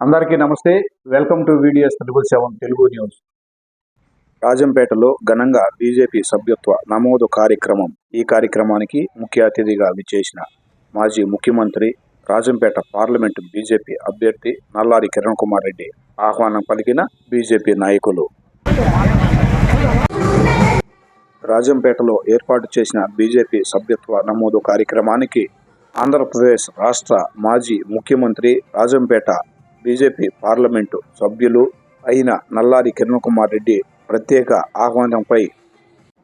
అందరికీ నమస్తే. Welcome to videos triple seven Telugu news రాజంపేటలో ఘనంగా బీజేపీ సభ్యత్వ నమోదు కార్యక్రమం ఈ కార్యక్రమానికి ముఖ్య అతిథిగా విచ్చేసిన మాజీ ముఖ్యమంత్రి రాజంపేట పార్లమెంటు బీజేపీ అభ్యర్థి నల్లారి కిరణ్ కుమార్ రెడ్డి ఆహ్వానం పలికిన బీజేపీ నాయకులు. రాజంపేటలో ఏర్పాటు చేసిన బీజేపీ సభ్యత్వ నమోదు కార్యక్రమానికి ఆంధ్రప్రదేశ్ రాష్ట్ర మాజీ ముఖ్యమంత్రి రాజంపేట బీజేపీ పార్లమెంటు సభ్యులు అయిన నల్లారి కిరణ్ కుమార్ రెడ్డి ప్రత్యేక ఆహ్వానంపై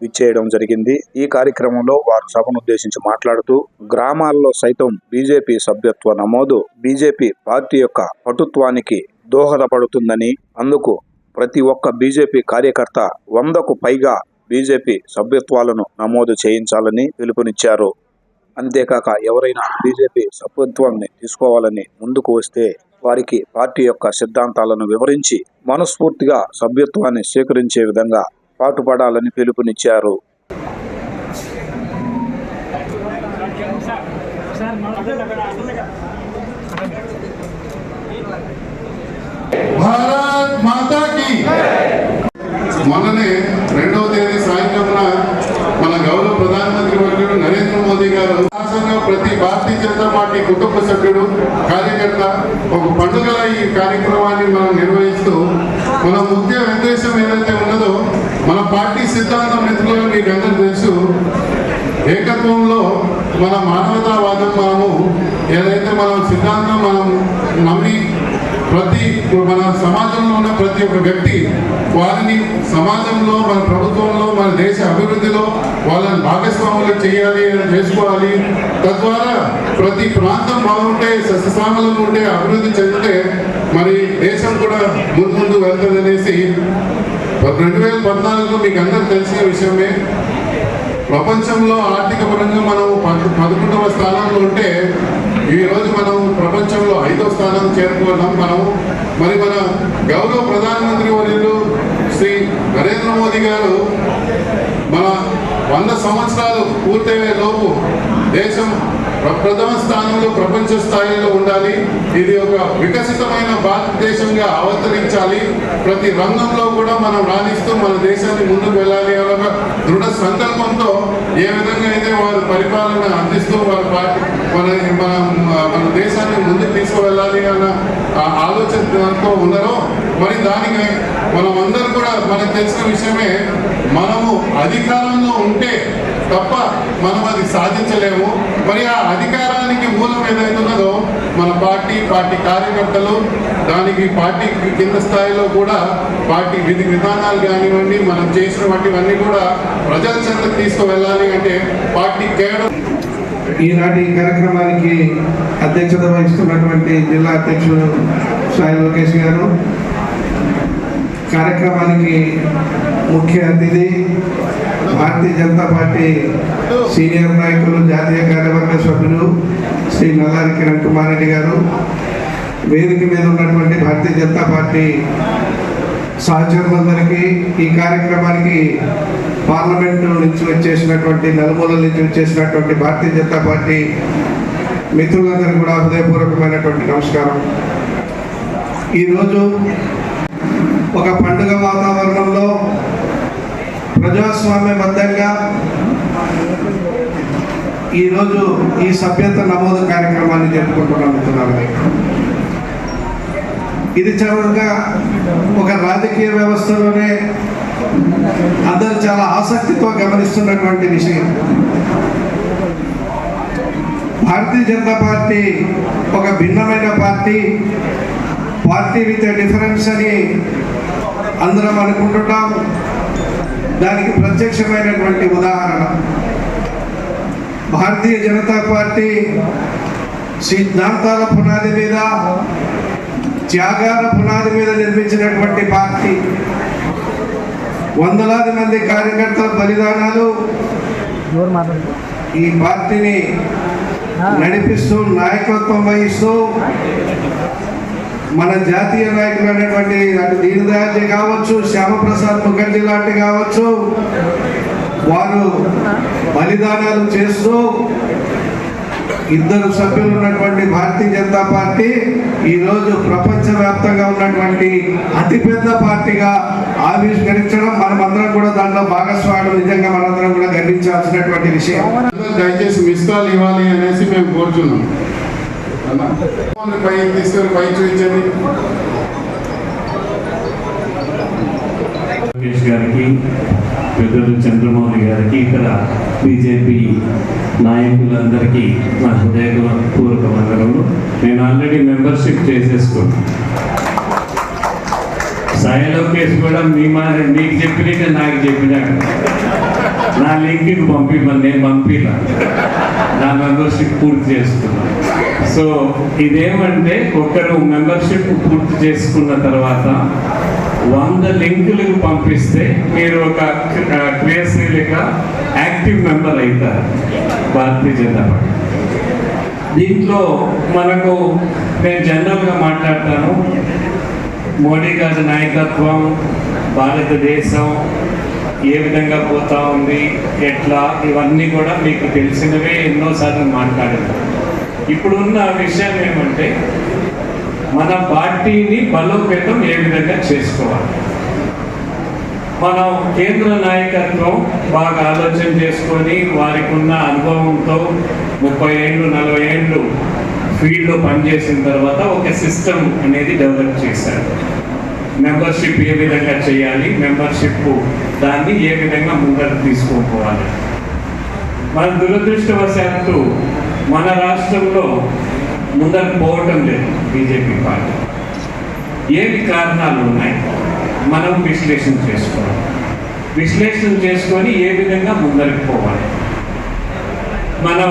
విచ్చేయడం జరిగింది. ఈ కార్యక్రమంలో వారు సభను ఉద్దేశించి మాట్లాడుతూ గ్రామాల్లో సైతం బీజేపీ సభ్యత్వ నమోదు బీజేపీ పార్టీ యొక్క పటుత్వానికి దోహదపడుతుందని అందుకు ప్రతి ఒక్క బీజేపీ కార్యకర్త వందకు పైగా బీజేపీ సభ్యత్వాలను నమోదు చేయించాలని పిలుపునిచ్చారు. అంతేకాక ఎవరైనా బీజేపీ సభ్యత్వాన్ని తీసుకోవాలని ముందుకు వస్తే వారికి పార్టీ యొక్క సిద్ధాంతాలను వివరించి మనస్ఫూర్తిగా సభ్యత్వాన్ని స్వీకరించే విధంగా పాటుపడాలని పిలుపునిచ్చారు. భారత్ మొన్ననే రెండవ తేదీ సాయంత్రం మన గౌరవ ప్రధానమంత్రి నరేంద్ర మోదీ గారు రాష్ట్రంలో ప్రతి భారతీయ జనతా పార్టీ కుటుంబ సభ్యుడు కార్యకర్త ఒక పండుగల ఈ కార్యక్రమాన్ని మనం నిర్వహిస్తూ మన ముఖ్య ఉద్దేశం ఏదైతే ఉన్నదో మన పార్టీ సిద్ధాంతం మిత్రులు మీకు అందరూ తెలుసు. ఏకత్వంలో మన మానవతావాదం మనము ఏదైతే మనం సిద్ధాంతం మనం నమ్మి ప్రతి మన సమాజంలో ఉన్న ప్రతి ఒక్క వ్యక్తి వారిని సమాజంలో మన ప్రభుత్వంలో మన దేశ అభివృద్ధిలో వాళ్ళని భాగస్వాములు చేయాలి చేసుకోవాలి. తద్వారా ప్రతి ప్రాంతం బాగుంటే సస్యశ్యామలంగా ఉంటే అభివృద్ధి చెందితే మరి దేశం కూడా ముందు ముందు వెళ్తుందనేసి రెండు వేల పద్నాలుగులో మీకు అందరూ తెలిసిన విషయమే. ప్రపంచంలో ఆర్థిక పరంగా మనం పదకొండవ స్థానంలో ఉంటే ఈ రోజు మనం ప్రపంచంలో ఐదో స్థానం చేరుకున్నాం మనం. మరి మన గౌరవ ప్రధానమంత్రి వర్యులు శ్రీ నరేంద్ర మోదీ గారు మన వంద సంవత్సరాలు పూర్తయ్యే లోపు దేశం ప్రథమ స్థానంలో ప్రపంచ స్థాయిలో ఉండాలి. ఇది ఒక వికసితమైన భారతదేశంగా అవతరించాలి ప్రతి రంగంలో కూడా మనం రాణిస్తూ మన దేశాన్ని ముందుకు వెళ్ళాలి అనే ఒక దృఢ సంకల్పంతో ఏ విధంగా అయితే వారు పరిపాలన అందిస్తూ వారి మన మన మన దేశాన్ని ముందుకు తీసుకువెళ్ళాలి అన్న ఆలోచనతో ఉన్నారో మరి దానికి మనం అందరూ కూడా మనకు తెలిసిన విషయమే మనము అధికారంలో ఉంటే తప్ప మనం అది సాధించలేము. మరి ఆ అధికారానికి మూలం ఏదైతున్నదో మన పార్టీ పార్టీ కార్యకర్తలు దానికి పార్టీ కింద స్థాయిలో కూడా పార్టీ విధి విధానాలు కానివ్వండి మనం చేసినటువంటివన్నీ కూడా ప్రజల చెంతకు తీసుకువెళ్ళాలి అంటే పార్టీ కేవలం ఈనాటి కార్యక్రమానికి అధ్యక్షత వహిస్తున్నటువంటి జిల్లా అధ్యక్షుడు సాయి లోకేష్ గారు. కార్యక్రమానికి ముఖ్య అతిథి భారతీయ జనతా పార్టీ సీనియర్ నాయకులు జాతీయ కార్యవర్గ సభ్యులు శ్రీ నల్లారి కిరణ్ కుమార్ రెడ్డి గారు. వేదిక మీద ఉన్నటువంటి భారతీయ జనతా పార్టీ సహచరులందరికీ ఈ కార్యక్రమానికి పార్లమెంటు నుంచి వచ్చేసినటువంటి నలుమూలల నుంచి వచ్చేసినటువంటి భారతీయ జనతా పార్టీ మిత్రులందరికీ కూడా హృదయపూర్వకమైనటువంటి నమస్కారం. ఈరోజు ఒక పండుగ వాతావరణంలో ప్రజాస్వామ్యబద్ధంగా ఈరోజు ఈ సభ్యత నమోదు కార్యక్రమాన్ని జరుపుకుంటున్నాం మిత్రులారా ఇది చక్కగా ఒక రాజకీయ వ్యవస్థలోనే అందరూ చాలా ఆసక్తితో గమనిస్తున్నటువంటి విషయం. భారతీయ జనతా పార్టీ ఒక భిన్నమైన పార్టీ. పార్టీ విత్ డిఫరెన్స్ అని అందరం అనుకుంటున్నాం దానికి ప్రత్యక్షమైనటువంటి ఉదాహరణ. భారతీయ జనతా పార్టీ సిద్ధాంతాల పునాది మీద త్యాగాల పునాది మీద నిర్మించినటువంటి పార్టీ. వందలాది మంది కార్యకర్తల బలిదానాలు ఈ పార్టీని నడిపిస్తూ నాయకత్వం వహిస్తూ మన జాతీయ నాయకులు అనేటువంటి అటు దీన్ దయాళ్ కావచ్చు శ్యామప్రసాద్ ముఖర్జీ లాంటి కావచ్చు వారు బలిదానాలు చేస్తూ ఇద్దరు సభ్యులు ఉన్నటువంటి భారతీయ జనతా పార్టీ ఈరోజు ప్రపంచవ్యాప్తంగా ఉన్నటువంటి అతిపెద్ద పార్టీగా ఆవిష్కరించడం మనమందరం కూడా దాంట్లో భాగస్వాములు నిజంగా మనందరం కూడా గర్వించాల్సినటువంటి విషయం. అందరూ దయచేసి మిస్ కాల్ ఇవ్వాలి అనేసి మేము కోరుచున్నాం? పై తీసుకొని పై చూపించండి. గారికి పెద్దలు చంద్రమౌళి గారికి ఇతర బీజేపీ నాయకులందరికీ నా హృదయపూర్వక వందనములు. నేను ఆల్రెడీ మెంబర్షిప్ చేసేసుకున్నాను సాయి లోకేష్ కూడా మీ మా నీకు చెప్పినట్టే నాకు చెప్పినాడు. నా లింక్కి పంపిమని నేను పంపినా. నా మెంబర్షిప్ పూర్తి చేసుకున్నాను సో ఇదేమంటే ఒకరు మెంబర్షిప్ పూర్తి చేసుకున్న తర్వాత వంద లింకులకు పంపిస్తే మీరు ఒక క్రి- క్రియాశీలక యాక్టివ్ మెంబర్ అవుతారు. భారతీయ జనతా పార్టీ. దీంట్లో మనకు నేను జనరల్గా మాట్లాడతాను. మోడీ గారి నాయకత్వం భారతదేశం ఏ విధంగా పోతా ఉంది ఎట్లా ఇవన్నీ కూడా మీకు తెలిసినవే ఎన్నోసార్లు మాట్లాడారు ఇప్పుడున్న విషయం ఏమంటే మన పార్టీని బలోపేతం ఏ విధంగా చేసుకోవాలి? మనం కేంద్ర నాయకత్వం బాగా ఆలోచన చేసుకొని వారికి ఉన్న అనుభవంతో ముప్పై ఏళ్ళు నలభై ఏళ్ళు ఫీల్డ్లో పనిచేసిన తర్వాత ఒక సిస్టమ్ అనేది డెవలప్ చేశారు. మెంబర్షిప్ ఏ విధంగా చేయాలి మెంబర్షిప్ దాన్ని ఏ విధంగా ముందరకు తీసుకోపోవాలి మన దురదృష్టవశాత్తు మన రాష్ట్రంలో ముందకు పోవటం లేదు బీజేపీ పార్టీ. ఏమి కారణాలు ఉన్నాయి మనం విశ్లేషణ చేసుకోవాలి. విశ్లేషణ చేసుకొని ఏ విధంగా ముందరికి పోవాలి? మనం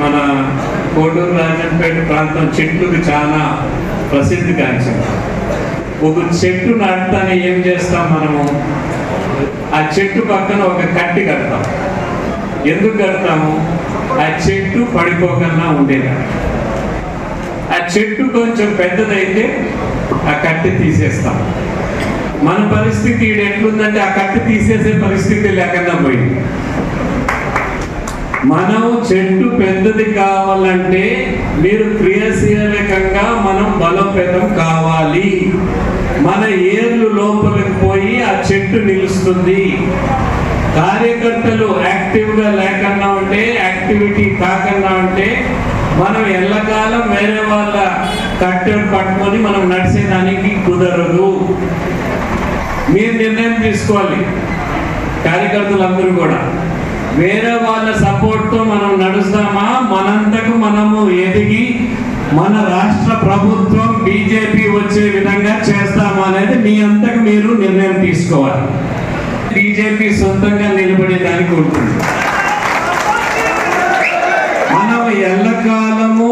మన కోడూరు రాజంపేట ప్రాంతం చెట్లకు చాలా ప్రసిద్ధి గాంచింది. ఒక చెట్టు నాటుతానే ఏం చేస్తాం మనము? ఆ చెట్టు పక్కన ఒక కట్టి కడతాం. ఎందుకు కడతాము? ఆ చెట్టు పడిపోకుండా ఉండేది ఆ చెట్టు కొంచెం పెద్దదైతే ఆ కట్టె తీసేస్తాం. మన పరిస్థితి ఈడ ఎట్లుందంటే ఆ కట్టె తీసేసే పరిస్థితి లేకుండా పోయింది. మనం చెట్టు పెద్దది కావాలంటే మీరు క్రియాశీలకంగా మనం బలోపేతం కావాలి. మన ఏర్లు లోపలికి పోయి ఆ చెట్టు నిలుస్తుంది. కార్యకర్తలు యాక్టివ్గా లేకుండా ఉంటే యాక్టివిటీ కాకుండా ఉంటే మనం ఎల్లకాలం వేరే వాళ్ళ కట్టెను పట్టుకొని మనం నడిచేదానికి కుదరదు. మీరు నిర్ణయం తీసుకోవాలి. కార్యకర్తలందరూ కూడా. వేరే వాళ్ళ సపోర్ట్తో మనం నడుస్తామా? మనంతకు మనము ఎదిగి మన రాష్ట్ర ప్రభుత్వం బీజేపీ వచ్చే విధంగా చేస్తామా అనేది మీ అంతకు మీరు నిర్ణయం తీసుకోవాలి. బీజేపీ సొంతంగా నిలబడేదానికి ఉంటుంది మనం ఎల్లకాలము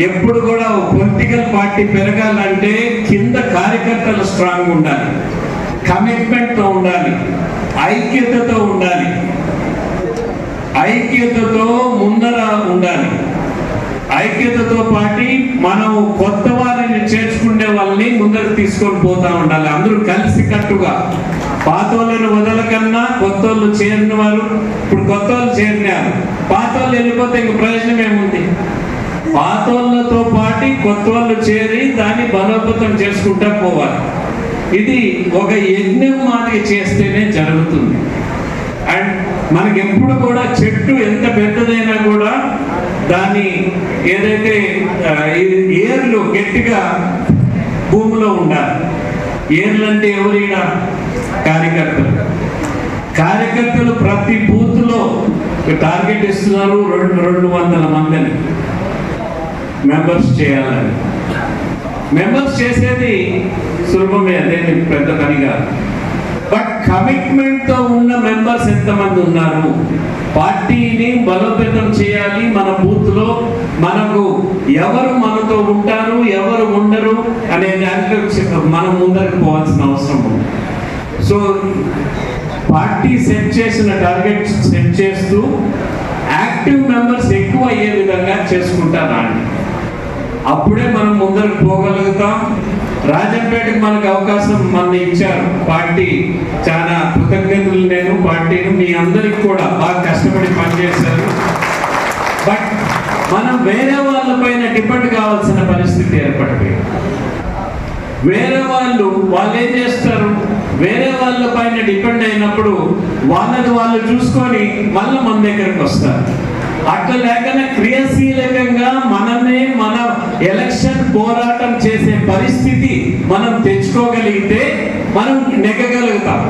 ఎప్పుడు కూడా పొలిటికల్ పార్టీ పెరగాలంటే కింద కార్యకర్తలు స్ట్రాంగ్ ఉండాలి. కమిట్మెంట్తో ఉండాలి. ఐక్యతతో ఉండాలి. ఐక్యతతో ముందర ఉండాలి. ఐక్యతతో పాటి మనం కొత్త వారిని చేర్చుకునే వాళ్ళని ముందరకు తీసుకొని పోతా ఉండాలి. అందరూ కలిసి కట్టుగా. పాత వాళ్ళని వదలకన్నా కొత్త వాళ్ళు చేరిన వారు ఇప్పుడు కొత్త వాళ్ళు చేరినారు. పాత వాళ్ళు వెళ్ళిపోతే ఇంక ప్రయోజనం ఏమి పాత వాళ్ళతో పాటి కొత్త వాళ్ళు చేరి దాన్ని బలోపేతం చేసుకుంటా పోవాలి. ఇది ఒక యజ్ఞం మాదిరి చేస్తేనే జరుగుతుంది. అండ్ మనకి ఎప్పుడు కూడా చెట్టు ఎంత పెద్దదైనా కూడా దాని ఏదైతే ఏర్లు గట్టిగా భూమిలో ఉండాలి. ఏర్లు అంటే ఎవరైనా కార్యకర్తలు. కార్యకర్తలు ప్రతి బూత్లో టార్గెట్ ఇస్తున్నారు రెండు రెండు వందల మందిని. మెంబర్స్ చేయాలని. మెంబర్స్ చేసేది సులభమే అదేమి పెద్ద పని కాదు బట్ కమిట్మెంట్తో ఉన్న మెంబర్స్ ఎంతమంది ఉన్నారు? పార్టీని బలోపేతం చేయాలి మన బూత్లో. మనకు ఎవరు మనతో ఉంటారు ఎవరు ఉండరు అనే దాంట్లో మనం ముందరకు పోవాల్సిన అవసరం ఉంది. సో పార్టీ సెట్ చేసిన టార్గెట్ సెట్ చేస్తూ యాక్టివ్ మెంబర్స్ ఎక్కువ అయ్యే విధంగా చేసుకుంటారా రాండి అప్పుడే మనం ముందరకు పోగలుగుతాం. రాజంపేటకు మనకు అవకాశం మన ఇచ్చారు. పార్టీ చాలా కృతజ్ఞతలు నేను పార్టీని మీ అందరికి కూడా బాగా కష్టపడి పనిచేశారు. బట్ మనం వేరే వాళ్ళపైన డిపెండ్ కావాల్సిన పరిస్థితి ఏర్పడిపోయింది వేరే వాళ్ళు వాళ్ళు ఏం చేస్తారు? వేరే వాళ్ళ పైన డిపెండ్ అయినప్పుడు వాళ్ళని వాళ్ళు చూసుకొని మళ్ళీ మన దగ్గరకు వస్తారు. అట్లా లేకుండా క్రియాశీలకంగా మనమే మన ఎలక్షన్ పోరాటం చేసే పరిస్థితి మనం తెచ్చుకోగలిగితే మనం నెగ్గగలుగుతాం.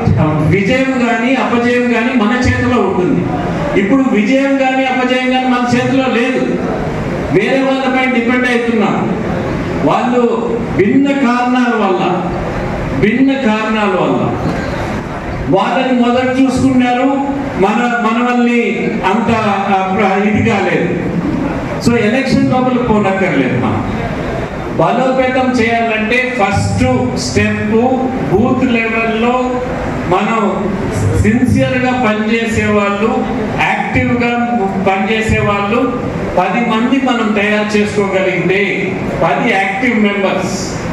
విజయం కానీ అపజయం కానీ మన చేతిలో ఉంటుంది. ఇప్పుడు విజయం కానీ అపజయం కానీ మన చేతిలో లేదు. వేరే వాళ్ళపై డిపెండ్ అవుతున్నాం. వాళ్ళు భిన్న కారణాల వల్ల భిన్న కారణాల వల్ల వాళ్ళని మొదట చూసుకున్నారు. మన మనల్ని అంత ఇది కాలేదు. సో ఎలక్షన్ లోపల పోనక్కర్లేదు మనం. బలోపేతం చేయాలంటే ఫస్ట్ స్టెప్ బూత్ లెవెల్లో మనం సిన్సియర్గా పనిచేసే వాళ్ళు యాక్టివ్గా పనిచేసే వాళ్ళు పది మంది మనం తయారు చేసుకోగలిగితే పది యాక్టివ్ మెంబర్స్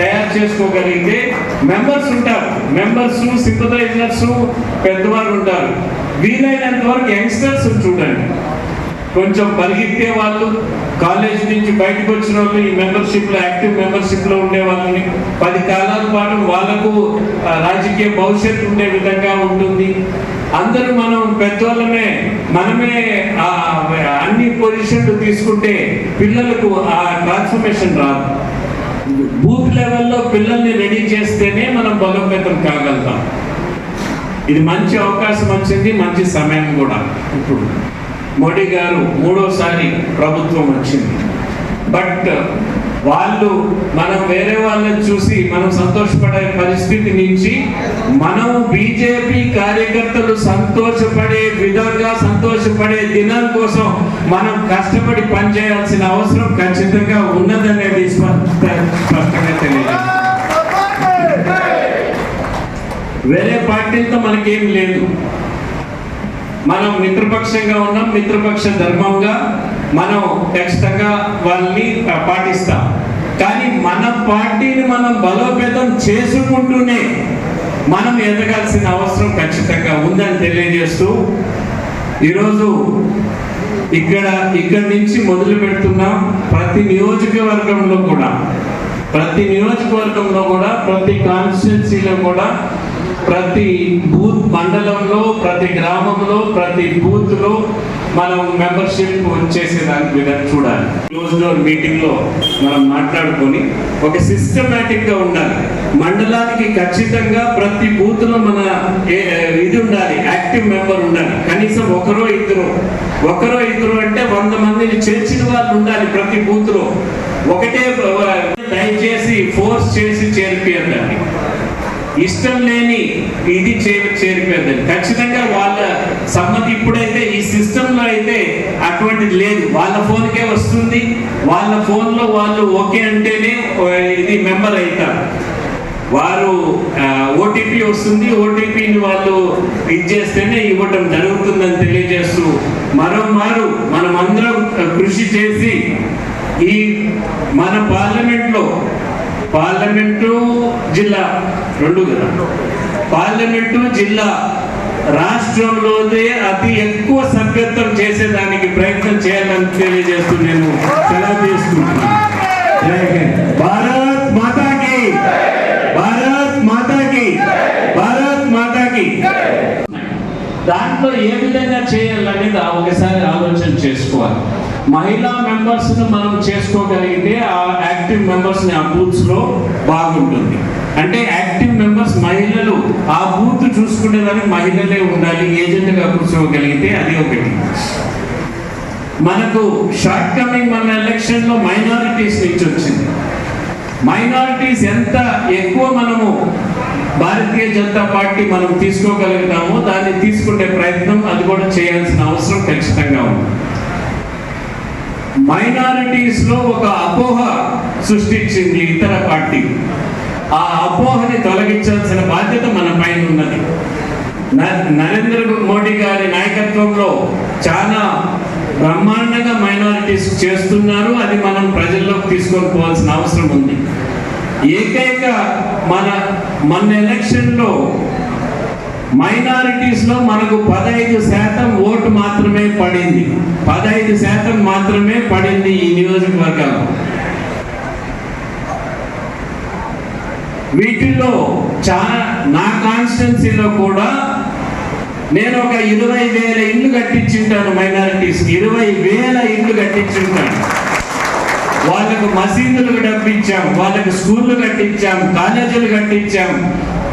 తయారు చేసుకోగలిగితే మెంబర్స్ ఉంటారు. మెంబర్స్ సింపథైజర్స్ పెద్దవాళ్ళు ఉంటారు. వీలైనంత వరకు యంగ్స్టర్స్ చూడండి. కొంచెం పరిగెత్తే వాళ్ళు కాలేజ్ నుంచి బయటకు వచ్చిన వాళ్ళు ఈ మెంబర్షిప్లో యాక్టివ్ మెంబర్షిప్లో ఉండే వాళ్ళని పది కాలాల పాటు వాళ్ళకు రాజకీయ భవిష్యత్తు ఉండే విధంగా ఉంటుంది. అందరూ మనం పెద్దవాళ్ళమే మనమే ఆ, అన్ని పొజిషన్లు తీసుకుంటే పిల్లలకు ఆ ట్రాన్స్ఫర్మేషన్ రాదు. బూత్ లెవెల్లో పిల్లల్ని రెడీ చేస్తేనే మనం బలోపేతం కాగలుగుతాం. ఇది మంచి అవకాశం వచ్చింది మంచి సమయం కూడా ఇప్పుడు. మోడీ గారు మూడోసారి ప్రభుత్వం వచ్చింది. బట్ వాళ్ళు మనం వేరే వాళ్ళని చూసి మనం సంతోషపడే పరిస్థితి నుంచి మనం బీజేపీ కార్యకర్తలు సంతోషపడే విధంగా సంతోషపడే దినం కోసం మనం కష్టపడి పనిచేయాల్సిన అవసరం ఖచ్చితంగా ఉన్నదనేది స్పష్టంగా తెలియదు వేరే పార్టీలతో మనకేం లేదు. మనం మిత్రపక్షంగా ఉన్నాం మిత్రపక్ష ధర్మంగా మనం ఖచ్చితంగా వాళ్ళని పాటిస్తాం. కానీ మన పార్టీని మనం బలోపేతం చేసుకుంటూనే మనం ఎదగాల్సిన అవసరం ఖచ్చితంగా ఉందని తెలియజేస్తూ ఈరోజు ఇక్కడ ఇక్కడి నుంచి మొదలు పెడుతున్నాం. ప్రతి నియోజకవర్గంలో కూడా ప్రతి నియోజకవర్గంలో కూడా ప్రతి కాన్స్టిట్యున్సీలో కూడా ప్రతి బూత్ మండలంలో ప్రతి గ్రామంలో ప్రతి బూత్లో మనం మెంబర్షిప్ వచ్చేసే దాని మీద చూడాలి. క్లోజ్ డోర్ మీటింగ్లో మనం మాట్లాడుకొని ఒక సిస్టమేటిక్గా ఉండాలి. మండలానికి ఖచ్చితంగా ప్రతి బూత్లో మన ఇది ఉండాలి యాక్టివ్ మెంబర్ ఉండాలి. కనీసం ఒకరో ఇద్దరు. ఒకరో ఇద్దరు అంటే వంద మందిని చేర్చిన వాళ్ళు ఉండాలి ప్రతి బూత్లో ఒకటే దయచేసి ఫోర్స్ చేసి చేర్పియండి ఇష్టం లేని ఇది చే- చేరిపోయింది ఖచ్చితంగా వాళ్ళ సమ్మతి ఇప్పుడైతే ఈ సిస్టంలో అయితే అటువంటిది లేదు. వాళ్ళ ఫోన్కే వస్తుంది. వాళ్ళ ఫోన్లో వాళ్ళు ఓకే అంటేనే ఇది మెంబర్ అవుతారు. వారు ఓటీపీ వస్తుంది. ఓటీపీని వాళ్ళు ఇచ్చేస్తేనే ఇవ్వటం జరుగుతుందని తెలియజేస్తూ మరోమారు మనం అందరం కృషి చేసి ఈ మన పార్లమెంట్లో పార్లమెంటు జిల్లా రెండు కదా. పార్లమెంటు జిల్లా రాష్ట్రంలోనే అతి ఎక్కువ సభ్యత్వం చేసేదానికి ప్రయత్నం చేయాలని తెలియజేస్తూ నేను సెలవు తీసుకుంటున్నాను. భారత్ మాతాకి. భారత్ మాతాకి. భారత్ మాతాకి. దాంట్లో ఏ విధంగా చేయాలనేది ఆ ఒకసారి ఆలోచన చేసుకోవాలి. మహిళా మెంబర్స్ని మనం చేసుకోగలిగితే ఆ యాక్టివ్ మెంబర్స్ని ఆ బూత్స్లో బాగుంటుంది. అంటే యాక్టివ్ మెంబర్స్ మహిళలు ఆ బూత్ చూసుకునేదానికి మహిళలే ఉండాలి ఏజెంట్గా కూర్చోగలిగితే అది ఒకటి. మనకు షార్ట్ కమింగ్ మన ఎలక్షన్లో మైనారిటీస్ నుంచి వచ్చింది. మైనారిటీస్ ఎంత ఎక్కువ మనము భారతీయ జనతా పార్టీ మనం తీసుకోగలుగుతామో దాన్ని తీసుకునే ప్రయత్నం అది కూడా చేయాల్సిన అవసరం ఖచ్చితంగా ఉంది. మైనారిటీస్లో ఒక అపోహ సృష్టించింది ఇతర పార్టీ. ఆ అపోహని తొలగించాల్సిన బాధ్యత మన పైన ఉన్నది. నరేంద్ర మోడీ గారి నాయకత్వంలో చాలా బ్రహ్మాండంగా మైనారిటీస్ చేస్తున్నారు. అది మనం ప్రజల్లోకి తీసుకొని పోవాల్సిన అవసరం ఉంది. ఏకైక మన మన ఎలక్షన్లో మైనారిటీస్లో మనకు పదహైదు శాతం ఓటు మాత్రమే పడింది. పదహైదు శాతం మాత్రమే పడింది ఈ నియోజకవర్గంలో. వీటిలో చాలా నా కాన్స్టిట్యున్సీలో కూడా నేను ఒక ఇరవై వేల ఇల్లు కట్టించుంటాను మైనారిటీస్కి. ఇరవై వేల ఇల్లు కట్టించుంటాను. వాళ్ళకు మసీదులు డబ్బిచ్చాం వాళ్ళకు స్కూళ్ళు కట్టించాం కాలేజీలు కట్టించాం.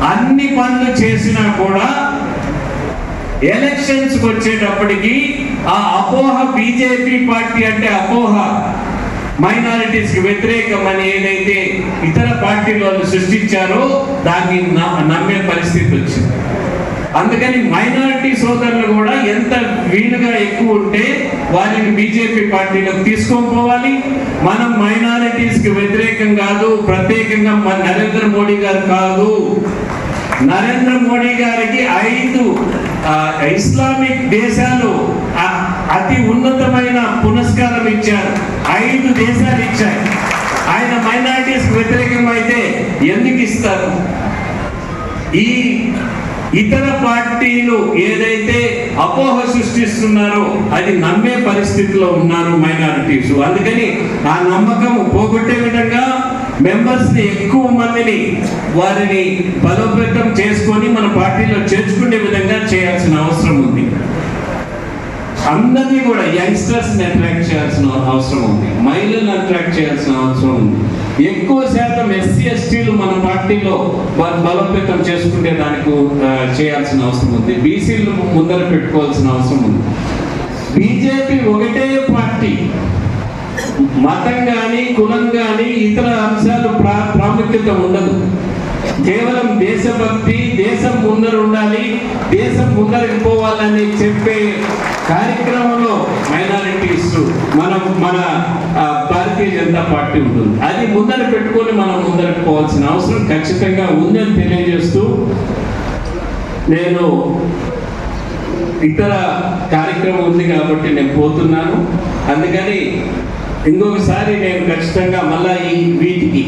అన్ని పనులు చేసినా కూడా ఎలక్షన్స్ వచ్చేటప్పటికి ఆ అపోహ బీజేపీ పార్టీ అంటే అపోహ. మైనారిటీస్కి వ్యతిరేకమని వ్యతిరేకం అని ఏదైతే ఇతర పార్టీలు వాళ్ళు సృష్టించారో దాన్ని నమ్మే పరిస్థితి వచ్చింది. అందుకని మైనారిటీ సోదరులు కూడా ఎంత వీలుగా ఎక్కువ ఉంటే వారిని బీజేపీ పార్టీలోకి తీసుకొని పోవాలి. మనం మైనారిటీస్కి వ్యతిరేకం కాదు ప్రత్యేకంగా మన నరేంద్ర మోడీ గారు కాదు. నరేంద్ర మోడీ గారికి ఐదు ఆ, ఇస్లామిక్ దేశాలు అతి ఉన్నతమైన పురస్కారం ఇచ్చారు. ఐదు దేశాలు ఇచ్చాయి. ఆయన మైనారిటీస్ వ్యతిరేకం అయితే ఎందుకు ఇస్తారు? ఈ ఇతర పార్టీలు ఏదైతే అపోహ సృష్టిస్తున్నారో అది నమ్మే పరిస్థితిలో ఉన్నారు మైనారిటీస్. అందుకని ఆ నమ్మకం పోగొట్టే విధంగా మెంబర్స్ని ఎక్కువ మందిని వారిని బలోపేతం చేసుకొని మన పార్టీలో చేర్చుకునే విధంగా చేయాల్సిన అవసరం ఉంది. అందరినీ కూడా యంగ్స్టర్స్ని అట్రాక్ట్ చేయాల్సిన అవసరం ఉంది. మహిళలను అట్రాక్ట్ చేయాల్సిన అవసరం ఉంది. ఎక్కువ శాతం ఎస్సీ ఎస్టీలు మన పార్టీలో వారు బలోపేతం చేసుకుంటే దానికి చేయాల్సిన అవసరం ఉంది. బీసీలు ముందర పెట్టుకోవాల్సిన అవసరం ఉంది. బీజేపీ ఒకటే పార్టీ. మతం కానీ కులం కానీ ఇతర అంశాలు ప్రా ప్రాముఖ్యత ఉండదు. కేవలం దేశభక్తి దేశం ముందర ఉండాలి దేశం ముందరికి పోవాలని చెప్పే కార్యక్రమంలో మైనారిటీస్ మనం మన భారతీయ జనతా పార్టీ ఉంటుంది. అది ముందర పెట్టుకొని మనం ముందర పోవాల్సిన అవసరం ఖచ్చితంగా ఉందని తెలియజేస్తూ నేను ఇతర కార్యక్రమం ఉంది కాబట్టి నేను పోతున్నాను. అందుకని ఇంకొకసారి నేను ఖచ్చితంగా మళ్ళా ఈ వీటికి